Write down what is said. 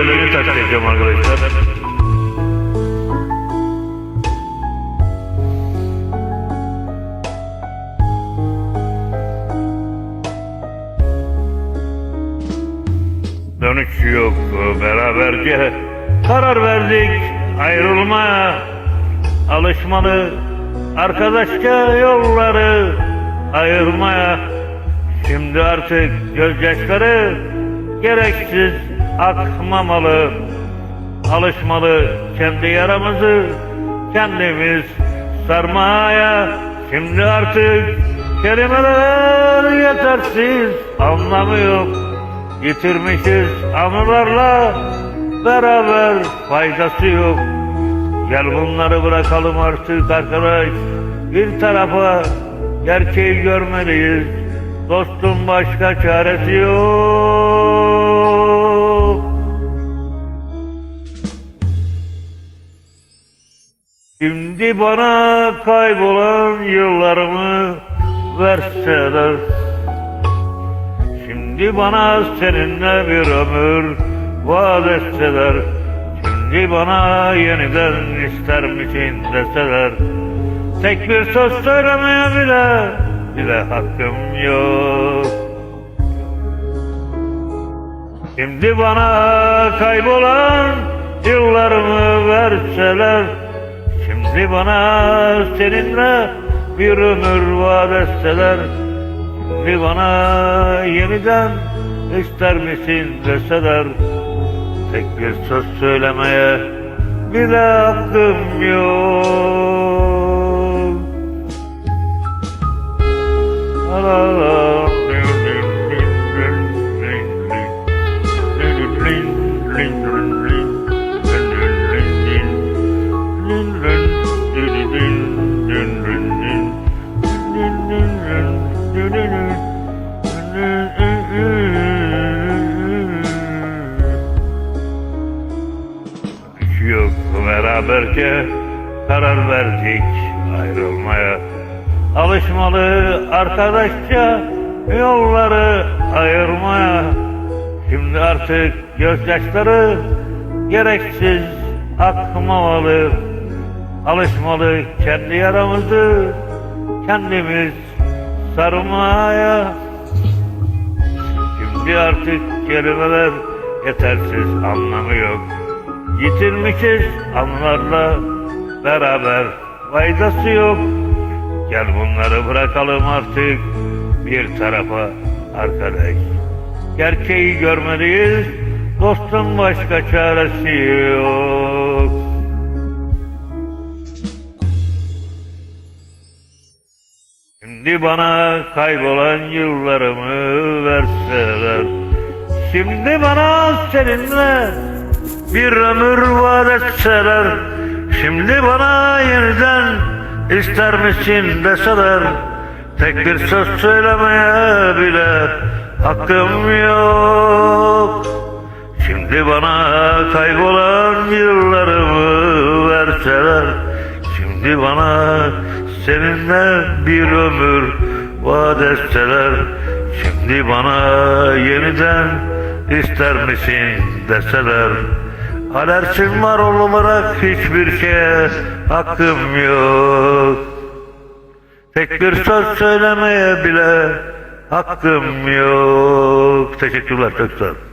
bölümünü takip edeceğim arkadaşlar. Dönüş yok beraberce karar verdik. Ayrılma alışmalı arkadaşça yolları ayırmaya. Şimdi artık gözyaşları gereksiz akmamalı Alışmalı kendi yaramızı kendimiz sarmaya. Şimdi artık kelimeler yetersiz anlamı yok Yitirmişiz anılarla beraber faydası yok. Gel bunları bırakalım artık arkadaş. Bir tarafa gerçeği görmeliyiz. Dostum başka çaresi yok Şimdi bana kaybolan yıllarımı verseler Şimdi bana seninle bir ömür vaat etseler Şimdi bana yeniden ister misin deseler Tek bir söz söylemeye bile bile hakkım yok. Şimdi bana kaybolan yıllarımı verseler Şimdi bana seninle bir ömür vaat etseler Şimdi bana yeniden ister misin deseler Tek bir söz söylemeye bile hakkım yok La la la. Beraberce karar verdik ayrılmaya. Alışmalı arkadaşça yolları ayırmaya. Şimdi artık gözyaşları gereksiz akmamalı Alışmalı kendi yaramızı kendimiz sarmaya. Şimdi artık kelimeler yetersiz anlamı yok Yitirmişiz anılarla beraber. Faydası yok. Gel bunları bırakalım artık. Bir tarafa arkadaş Gerçeği görmeliyiz. Dostun başka çaresi yok. Şimdi bana kaybolan yıllarımı verseler. Şimdi bana seninle bir ömür vaat etseler Şimdi bana yeniden ister misin deseler Tek bir söz söylemeye bile hakkım yok. Şimdi bana kaybolan yıllarımı verseler Şimdi bana seninle bir ömür vaat etseler Şimdi bana yeniden ister misin deseler Alerjim var olarak hiçbir şeye hakkım yok Tek bir söz söylemeye bile hakkım yok Teşekkürler çok sağ olun.